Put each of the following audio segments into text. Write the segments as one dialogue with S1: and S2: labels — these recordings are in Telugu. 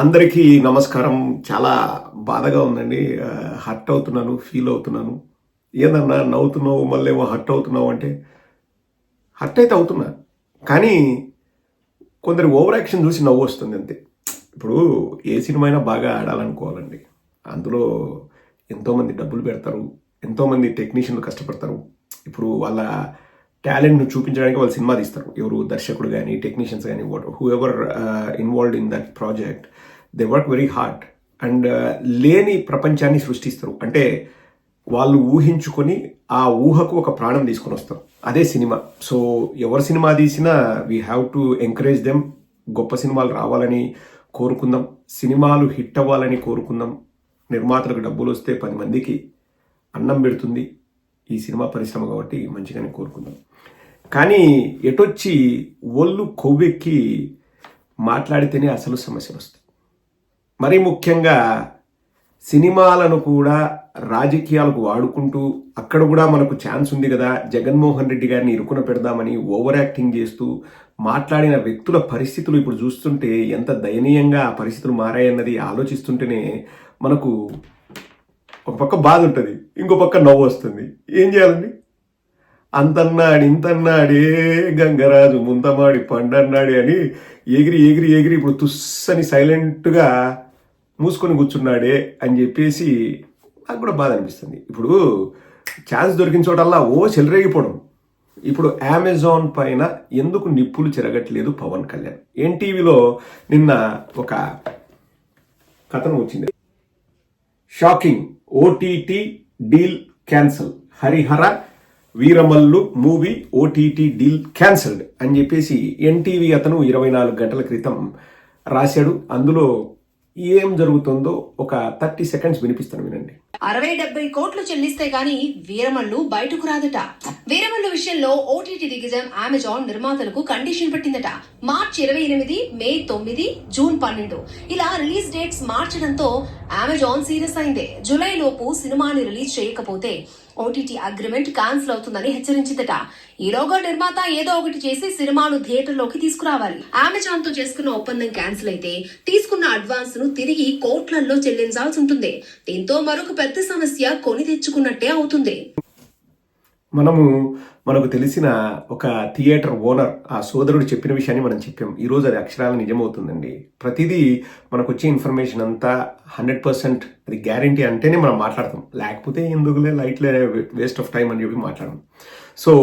S1: అందరికీ నమస్కారం చాలా బాధగా ఉందండి. హర్ట్ అవుతున్నాను ఫీల్ అవుతున్నాను. ఏదన్నా నవ్వుతున్నావు మళ్ళీ ఏమో హర్ట్ అవుతున్నావు అంటే హర్ట్ అయితే అవుతున్నా. కానీ కొందరి ఓవర్ యాక్షన్ చూసి నవ్వు వస్తుంది అంతే. ఇప్పుడు ఏ సినిమా అయినా బాగా ఆడాలనుకోవాలండి. అందులో ఎంతోమంది డబ్బులు పెడతారు ఎంతోమంది టెక్నీషియన్లు కష్టపడతారు. ఇప్పుడు వాళ్ళ టాలెంట్ను చూపించడానికి వాళ్ళు సినిమా తీస్తారు. ఎవరు దర్శకుడు కానీ టెక్నీషియన్స్ కానీ what whoever involved in that project they work very hard and లేని ప్రపంచాన్ని సృష్టిస్తారు. అంటే వాళ్ళు ఊహించుకొని ఆ ఊహకు ఒక ప్రాణం తీసుకొని వస్తారు. అదే సినిమా. సో ఎవరు సినిమా తీసినా we have to encourage them గొప్ప సినిమాలు రావాలని కోరుకుందాం. సినిమాలు హిట్ అవ్వాలని కోరుకుందాం. నిర్మాతలకు డబ్బులు వస్తే పది మందికి అన్నం పెడుతుంది. ఈ సినిమా పరిశ్రమ కాబట్టి మంచిగానే కోరుకుందాం. కానీ ఎటొచ్చి ఒళ్ళు కొవ్వెక్కి మాట్లాడితేనే అసలు సమస్యలు వస్తాయి. మరి ముఖ్యంగా సినిమాలను కూడా రాజకీయాలకు వాడుకుంటూ అక్కడ కూడా మనకు ఛాన్స్ ఉంది కదా జగన్మోహన్ రెడ్డి గారిని ఇరుకున పెడదామని ఓవర్ యాక్టింగ్ చేస్తూ మాట్లాడిన వ్యక్తుల పరిస్థితులు ఇప్పుడు చూస్తుంటే ఎంత దయనీయంగా ఆ పరిస్థితులు మారాయన్నది ఆలోచిస్తుంటేనే మనకు ఒక పక్క బాధ ఉంటుంది ఇంకో పక్క నవ్వు వస్తుంది ఏం చేయాలండి? అంతన్నాడు ఇంతన్నాడే గంగరాజు ముంతమాడి పండన్నాడే అని ఎగిరి ఎగిరి ఎగిరి ఇప్పుడు తుస్సని సైలెంట్గా మూసుకొని కూర్చున్నాడే అని చెప్పేసి నాకు కూడా బాధ అనిపిస్తుంది. ఇప్పుడు ఛాన్స్ దొరికిన చోటల్లా ఓ చెలరేగిపోవడం. ఇప్పుడు అమెజాన్ పైన ఎందుకు నిప్పులు చెరగట్లేదు పవన్ కళ్యాణ్? ఎన్టీవీలో నిన్న ఒక కథనం వచ్చింది. Shocking. OTT deal cancel Harihara Veeramallu movie OTT deal cancelled అని చెప్పేసి ఎన్టీవీ అతను ఇరవై నాలుగు గంటల క్రితం రాశాడు. అందులో ఏం జరుగుతుందో ఒక థర్టీ సెకండ్స్ వినిపిస్తాను వినండి.
S2: అరవై డెబ్బై కోట్లు చెల్లిస్తే గాని వీరమల్లు బయటకు రాదట. వీరమల్లు విషయంలో ఓటీటీ దిగ్గజం అమెజాన్ నిర్మాతలకు కండిషన్ పెట్టిందట. మార్చి ఇరవై ఎనిమిది మే తొమ్మిది జూన్ పన్నెండు. ఇలా రిలీజ్ డేట్స్ మార్చడంతో అమెజాన్ సీరియస్ అయింది. జూలై లోపు సినిమాని రిలీజ్ చేయకపోతే ఓటీటీ అగ్రిమెంట్ క్యాన్సిల్ అవుతుందని హెచ్చరించిందట. ఈలోగా నిర్మాత ఏదో ఒకటి చేసి సినిమాను థియేటర్లోకి తీసుకురావాలి. అమెజాన్తో చేసుకున్న ఒప్పందం క్యాన్సిల్ అయితే తీసుకున్న అడ్వాన్స్ను తిరిగి కోట్లల్లో చెల్లించాల్సి ఉంటుంది. దీంతో మరొక పెద్ద సమస్య కొని తెచ్చుకున్నట్టే అవుతుంది.
S1: మనము మనకు తెలిసిన ఒక థియేటర్ ఓనర్ ఆ సోదరుడు చెప్పిన విషయాన్ని మనం చెప్పాం. ఈరోజు అది అక్షరాల నిజమవుతుందండి. ప్రతిదీ మనకు వచ్చే ఇన్ఫర్మేషన్ అంతా హండ్రెడ్ పర్సెంట్ అది గ్యారంటీ అంటేనే మనం మాట్లాడతాం. లేకపోతే ఎందుకులే లైట్లే వేస్ట్ ఆఫ్ టైం అని చెప్పి మాట్లాడడం సో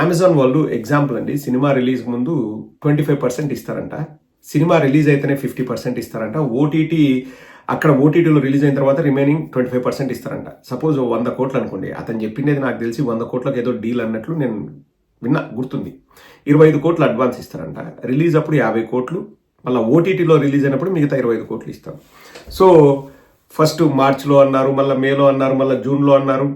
S1: అమెజాన్ వాళ్ళు ఎగ్జాంపుల్ అండి సినిమా రిలీజ్ ముందు ట్వంటీ ఫైవ్ పర్సెంట్ ఇస్తారంట. సినిమా రిలీజ్ అయితేనే ఫిఫ్టీ పర్సెంట్ ఇస్తారంట. ఓటీటీ అక్కడ ఓటీటీలో రిలీజ్ అయిన తర్వాత రిమైనింగ్ ట్వంటీ ఫైవ్ పర్సెంట్ ఇస్తారంట. సపోజ్ వంద కోట్లు అనుకోండి అతను చెప్పిండేది నాకు తెలిసి వంద కోట్లకు ఏదో డీల్ అన్నట్లు నేను విన్నా గుర్తుంది. ఇరవై ఐదు కోట్లు అడ్వాన్స్ ఇస్తారంట. రిలీజ్ అప్పుడు యాభై కోట్లు మళ్ళీ ఓటీటీలో రిలీజ్ అయినప్పుడు మిగతా ఇరవై ఐదు కోట్లు ఇస్తారు. సో ఫస్ట్ మార్చ్లో అన్నారు మళ్ళీ మేలో అన్నారు మళ్ళీ జూన్లో అన్నారు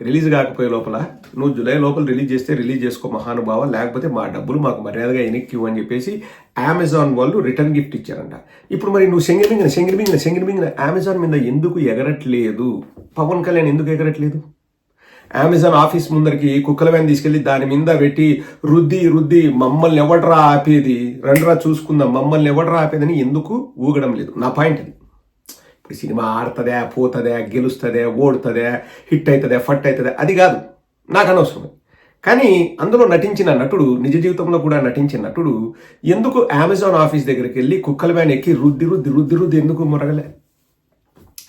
S1: రిలీజ్ కాకపోయే లోపల నువ్వు జూలై లోపల రిలీజ్ చేస్తే రిలీజ్ చేసుకో మహానుభావ లేకపోతే మా డబ్బులు మాకు మర్యాదగా ఎనిక్కి అని చెప్పేసి అమెజాన్ వాళ్ళు రిటర్న్ గిఫ్ట్ ఇచ్చారంట. ఇప్పుడు మరి నువ్వు శంగిరిమింగిన శంగిరిమింగిన శంగిరిమింగిన అమెజాన్ మీద ఎందుకు ఎగరట్లేదు? పవన్ కళ్యాణ్ ఎందుకు ఎగరట్లేదు? అమెజాన్ ఆఫీస్ ముందరికి కుక్కల వ్యాన్ తీసుకెళ్ళి దాని మీద పెట్టి రుద్ది రుద్ది మమ్మల్ని ఎవడరా ఆపేది? రండ్రా చూసుకుందాం మమ్మల్ని ఎవడరా ఆపేదని ఎందుకు ఊగడం లేదు. నా పాయింట్ అది. ఇప్పుడు సినిమా ఆడుతుందా పోతుందా గెలుస్తుందా ఓడుతుందా హిట్ అవుతుందా ఫట్ అవుతుందా అది కాదు. నాకు అనవసరం కానీ అందులో నటించిన నటుడు నిజ జీవితంలో కూడా నటించిన నటుడు ఎందుకు అమెజాన్ ఆఫీస్ దగ్గరికి వెళ్ళి కుక్కల వ్యాన్ ఎక్కి రుద్ది రుద్ది రుద్ది రుద్ది ఎందుకు మొరగలే?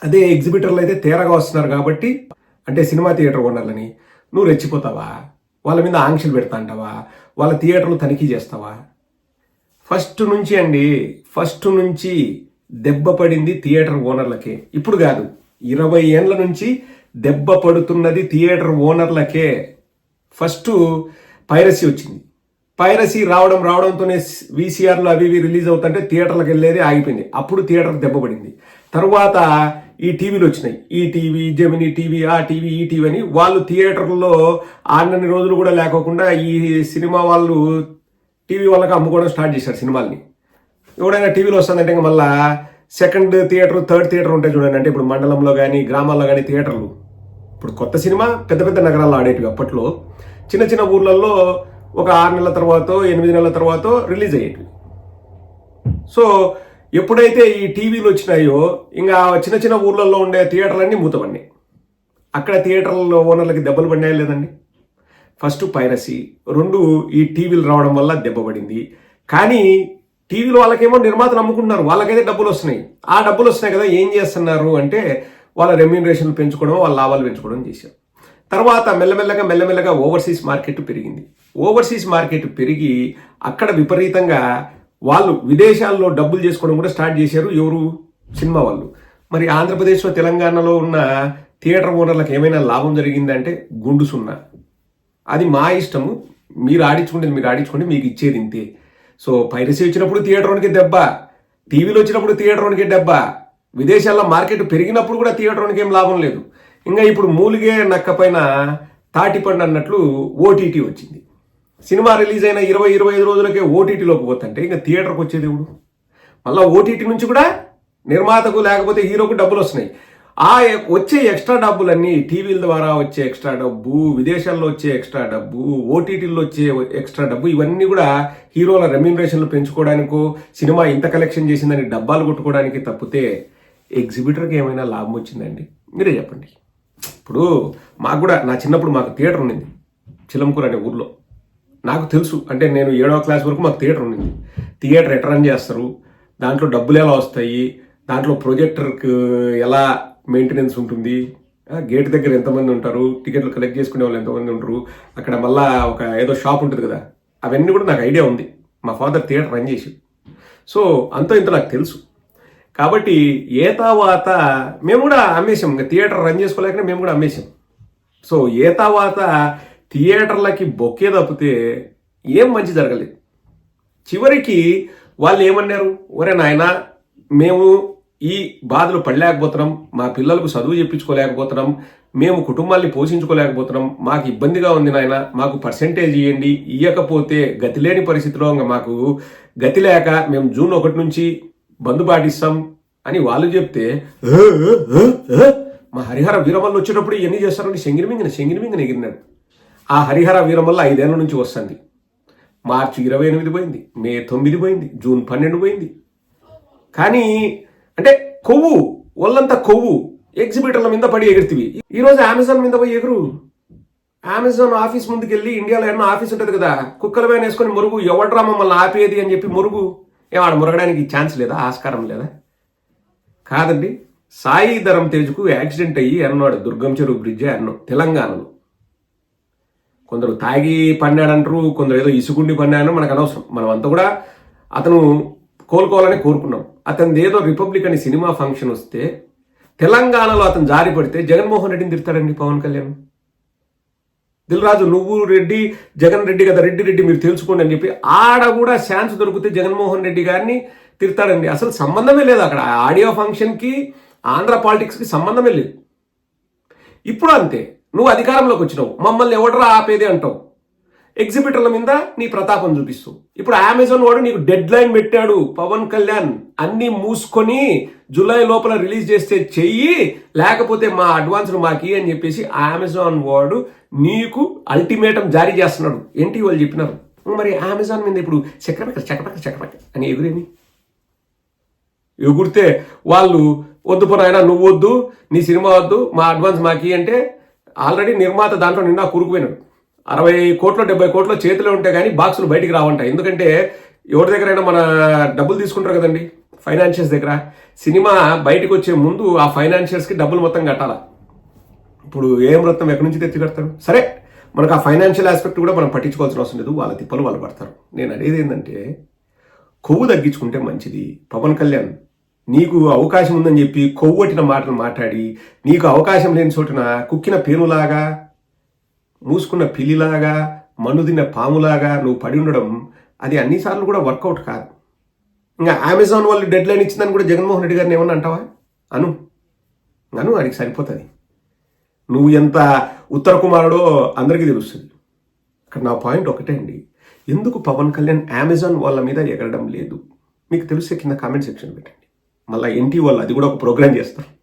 S1: అదే ఎగ్జిబిటర్లు అయితే తేరగా వస్తున్నారు కాబట్టి అంటే సినిమా థియేటర్ ఉండాలని నువ్వు రెచ్చిపోతావా? వాళ్ళ మీద ఆంక్షలు పెడతా అంటావా? వాళ్ళ థియేటర్లు తనిఖీ చేస్తావా? ఫస్ట్ నుంచి అండి ఫస్ట్ నుంచి దెబ్బ పడింది థియేటర్ ఓనర్లకే. ఇప్పుడు కాదు ఇరవై ఏండ్ల నుంచి దెబ్బ పడుతున్నది థియేటర్ ఓనర్లకే. ఫస్ట్ పైరసీ వచ్చింది. పైరసీ రావడం రావడంతోనే వీసీఆర్లు అవి ఇవి రిలీజ్ అవుతుంటే థియేటర్లకు వెళ్ళేది ఆగిపోయింది. అప్పుడు థియేటర్ దెబ్బపడింది తర్వాత ఈ టీవీలు వచ్చినాయి. ఈ టీవీ జమినీ టీవీ ఆ టీవీ ఈ టీవీ అని వాళ్ళు థియేటర్లో ఆడినన్ని రోజులు కూడా లేకోకుండా ఈ సినిమా వాళ్ళు టీవీ వాళ్ళకి అమ్ముకోవడం స్టార్ట్ చేశారు సినిమాల్ని. ఎవడైనా టీవీలో వస్తుందంటే ఇంకా మళ్ళా సెకండ్ థియేటర్ థర్డ్ థియేటర్ ఉంటాయి చూడండి. అంటే ఇప్పుడు మండలంలో కానీ గ్రామాల్లో కానీ థియేటర్లు ఇప్పుడు కొత్త సినిమా పెద్ద పెద్ద నగరాల్లో ఆడేటివి అప్పట్లో. చిన్న చిన్న ఊర్లలో ఒక ఆరు నెలల తర్వాత ఎనిమిది నెలల తర్వాత రిలీజ్ అయ్యేటివి. సో ఎప్పుడైతే ఈ టీవీలు వచ్చినాయో ఇంకా చిన్న చిన్న ఊర్లలో ఉండే థియేటర్లన్నీ మూతపడినాయి. అక్కడ థియేటర్లలో ఓనర్లకి దెబ్బలు పడినాయా లేదండి? ఫస్ట్ పైరసీ రెండు ఈ టీవీలు రావడం వల్ల దెబ్బపడింది కానీ టీవీలో వాళ్ళకేమో నిర్మాతలు అమ్ముకుంటున్నారు. వాళ్ళకైతే డబ్బులు వస్తున్నాయి. ఆ డబ్బులు వస్తున్నాయి కదా ఏం చేస్తున్నారు అంటే వాళ్ళ రెమ్యూనరేషన్ పెంచుకోవడం వాళ్ళ లాభాలు పెంచుకోవడం చేశారు. తర్వాత మెల్లమెల్లగా మెల్లమెల్లగా ఓవర్సీస్ మార్కెట్ పెరిగింది. ఓవర్సీస్ మార్కెట్ పెరిగి అక్కడ విపరీతంగా వాళ్ళు విదేశాల్లో డబ్బులు చేసుకోవడం కూడా స్టార్ట్ చేశారు ఎవరు? సినిమా వాళ్ళు. మరి ఆంధ్రప్రదేశ్లో తెలంగాణలో ఉన్న థియేటర్ ఓనర్లకు ఏమైనా లాభం జరిగిందంటే గుండు సున్నా. అది మా ఇష్టము. మీరు ఆడించుకుంటే మీరు ఆడించుకుంటే మీకు ఇచ్చేది ఇంతే. సో పైరసీ వచ్చినప్పుడు థియేటర్కి దెబ్బ టీవీలో వచ్చినప్పుడు థియేటర్కి దెబ్బ విదేశాల్లో మార్కెట్ పెరిగినప్పుడు కూడా థియేటర్కి ఏం లాభం లేదు. ఇంకా ఇప్పుడు మూలిగే నక్క పైన తాటిపండు అన్నట్లు ఓటీటీ వచ్చింది. సినిమా రిలీజ్ అయిన ఇరవై ఇరవై ఐదు రోజులకే ఓటీటీలోకి పోతుంటే ఇంకా థియేటర్కి వచ్చేది ఎవడు? మళ్ళీ ఓటీటీ నుంచి కూడా నిర్మాతకు లేకపోతే హీరోకు డబ్బులు వస్తున్నాయి. ఆ వచ్చే ఎక్స్ట్రా డబ్బులన్నీ టీవీల ద్వారా వచ్చే ఎక్స్ట్రా డబ్బు విదేశాల్లో వచ్చే ఎక్స్ట్రా డబ్బు ఓటీటీల్లో వచ్చే ఎక్స్ట్రా డబ్బు ఇవన్నీ కూడా హీరోల రెమ్యూనరేషన్లు పెంచుకోవడానికో సినిమా ఇంత కలెక్షన్ చేసిందని డబ్బాలు కొట్టుకోవడానికి తప్పితే ఎగ్జిబిటర్కి ఏమైనా లాభం వచ్చిందండి? మీరే చెప్పండి. ఇప్పుడు మాకు కూడా నా చిన్నప్పుడు మాకు థియేటర్ ఉండింది చిలంకూర్ అనే ఊర్లో. నాకు తెలుసు అంటే నేను ఏడవ క్లాస్ వరకు మాకు థియేటర్ ఉండింది థియేటర్ ఎట్లా చేస్తారు? దాంట్లో డబ్బులు ఎలా వస్తాయి? దాంట్లో ప్రొజెక్టర్కి ఎలా మెయింటెనెన్స్ ఉంటుంది. గేట్ దగ్గర ఎంతమంది ఉంటారు? టికెట్లు కలెక్ట్ చేసుకునే వాళ్ళు ఎంతమంది ఉంటారు? అక్కడ మళ్ళా ఒక ఏదో షాప్ ఉంటుంది కదా? అవన్నీ కూడా నాకు ఐడియా ఉంది. మా ఫాదర్ థియేటర్ రన్ చేసి. సో అంతో ఇంత నాకు తెలుసు. కాబట్టి ఏ తర్వాత మేము కూడా అమ్మేసాం ఇంకా థియేటర్ రన్ చేసుకోలేకనే మేము కూడా అమ్మేసాం సో ఏ తర్వాత థియేటర్లకి బొక్కే తప్పితే ఏం మంచి జరగలేదు. చివరికి వాళ్ళు ఏమన్నారు? ఒరే నాయనా మేము ఈ బాధలు పడలేకపోతున్నాం మా పిల్లలకు చదువు చెప్పించుకోలేకపోతున్నాం మేము కుటుంబాన్ని పోషించుకోలేకపోతున్నాం మాకు ఇబ్బందిగా ఉంది నాయన మాకు పర్సెంటేజ్ ఇవ్వండి ఇవ్వకపోతే గతి లేని పరిస్థితిలో ఇంకా మాకు గతి లేక మేము జూన్ ఒకటి నుంచి బంద్ పాటిస్తాం అని వాళ్ళు చెప్తే మా హరిహర వీరమల్లు వచ్చేటప్పుడు ఇవన్నీ చేస్తారని శంగిరిమింగిన శంగిరిమింగిన ఎగిరినాడు ఆ హరిహర వీరమల్ల ఐదేళ్ళ నుంచి వస్తుంది. మార్చి ఇరవై ఎనిమిది పోయింది మే తొమ్మిది పోయింది జూన్ పన్నెండు పోయింది. కానీ అంటే కొవ్వు ఒళ్ళంతా కొవ్వు. ఎగ్జిబిటర్ల మీద పడి ఎగురుతివి. ఈరోజు అమెజాన్ మీద పోయి ఎగురు. అమెజాన్ ఆఫీస్ ముందుకు వెళ్ళి ఇండియాలో ఏమన్నా ఆఫీస్ ఉంటుంది కదా కుక్కల పైన వేసుకొని మురుగు. ఎవడ్రా మమ్మల్ని ఆపేది అని చెప్పి మురుగు. ఏం ఆడ మురగడానికి ఛాన్స్ లేదా ఆస్కారం లేదా? కాదండి సాయి ధరం తేజుకు యాక్సిడెంట్ అయ్యి అన్నాడు దుర్గం చెరువు బ్రిడ్జే అన్నో తెలంగాణలో. కొందరు తాగి పన్నాడంటారు కొందరు ఏదో ఇసుకుండి పన్నాడని మనకు అనవసరం. మనం అంతా కూడా అతను కోలుకోవాలని కోరుకున్నాం. అతనిది ఏదో రిపబ్లిక్ అని సినిమా ఫంక్షన్ వస్తే తెలంగాణలో అతను జారి పడితే జగన్మోహన్ రెడ్డిని తిడతాడండి పవన్ కళ్యాణ్. దిల్రాజు నువ్వు రెడ్డి జగన్ రెడ్డి కదా రెడ్డి రెడ్డి మీరు తెలుసుకోండి అని చెప్పి ఆడ కూడా ఛాన్స్ దొరికితే జగన్మోహన్ రెడ్డి గారిని తిడతాడండి. అసలు సంబంధమే లేదు అక్కడ. ఆడియో ఫంక్షన్కి ఆంధ్ర పాలిటిక్స్కి సంబంధమే లేదు. ఇప్పుడు అంతే. నువ్వు అధికారంలోకి వచ్చినావు. మమ్మల్ని ఎవడరా ఆపేది అంటావు? ఎగ్జిబిటర్ల మీద నీ ప్రతాపం చూపిస్తూ. ఇప్పుడు అమెజాన్ వాడు నీకు డెడ్ లైన్ పెట్టాడు. పవన్ కళ్యాణ్ అన్ని మూసుకొని జూలై లోపల రిలీజ్ చేస్తే చెయ్యి లేకపోతే మా అడ్వాన్స్ మాకి అని చెప్పేసి అమెజాన్ వాడు నీకు అల్టిమేటం జారీ చేస్తున్నాడు. ఏంటి వాళ్ళు చెప్పినారు? మరి అమెజాన్ మీద ఇప్పుడు చక్రపక్క చక్రపక్క చక్రపక్క అని ఎగురేమి? ఎగురితే వాళ్ళు వద్దు పోనాయన నువ్వు వద్దు నీ సినిమా వద్దు మా అడ్వాన్స్ మాకి అంటే ఆల్రెడీ నిర్మాత దాంట్లో నిన్న కూరుకుపోయినాడు. అరవై కోట్లు డెబ్బై కోట్లు చేతిలో ఉంటే కానీ బాక్సులు బయటికి రావంట. ఎందుకంటే ఎవరి దగ్గరైనా మన డబ్బులు తీసుకుంటారు కదండి ఫైనాన్షియల్స్ దగ్గర. సినిమా బయటకు వచ్చే ముందు ఆ ఫైనాన్షియల్స్కి డబ్బులు మొత్తం కట్టాలా. ఇప్పుడు ఏ మొత్తం ఎక్కడి నుంచి తెచ్చి కడతారు? సరే మనకు ఆ ఫైనాన్షియల్ ఆస్పెక్ట్ కూడా మనం పట్టించుకోవాల్సిన అవసరం లేదు వాళ్ళ తిప్పలు వాళ్ళు పడతారు. నేను అనేది ఏంటంటే కొవ్వు తగ్గించుకుంటే మంచిది. పవన్ కళ్యాణ్ నీకు అవకాశం ఉందని చెప్పి కొవ్వొట్టిన మాటలు మాట్లాడి నీకు అవకాశం లేని చోటున కుక్కిన పేనులాగా మూసుకున్న పిల్లిలాగా మనుదిన పాములాగా నువ్వు పడి ఉండడం అది అన్నిసార్లు కూడా వర్కౌట్ కాదు. ఇంకా అమెజాన్ వాళ్ళు డెడ్ లైన్ ఇచ్చిందని కూడా జగన్మోహన్ రెడ్డి గారిని ఏమన్నా అంటావా? అను. అను వాడికి సరిపోతుంది. నువ్వు ఎంత ఉత్తర కుమారుడో అందరికీ తెలుస్తుంది. అక్కడ నా పాయింట్ ఒకటే అండి. ఎందుకు పవన్ కళ్యాణ్ అమెజాన్ వాళ్ళ మీద ఎగరడం లేదు? మీకు తెలిసే కింద కామెంట్ సెక్షన్ పెట్టండి. మళ్ళీ ఎన్టీ వాళ్ళు అది కూడా ఒక ప్రోగ్రామ్ చేస్తారు.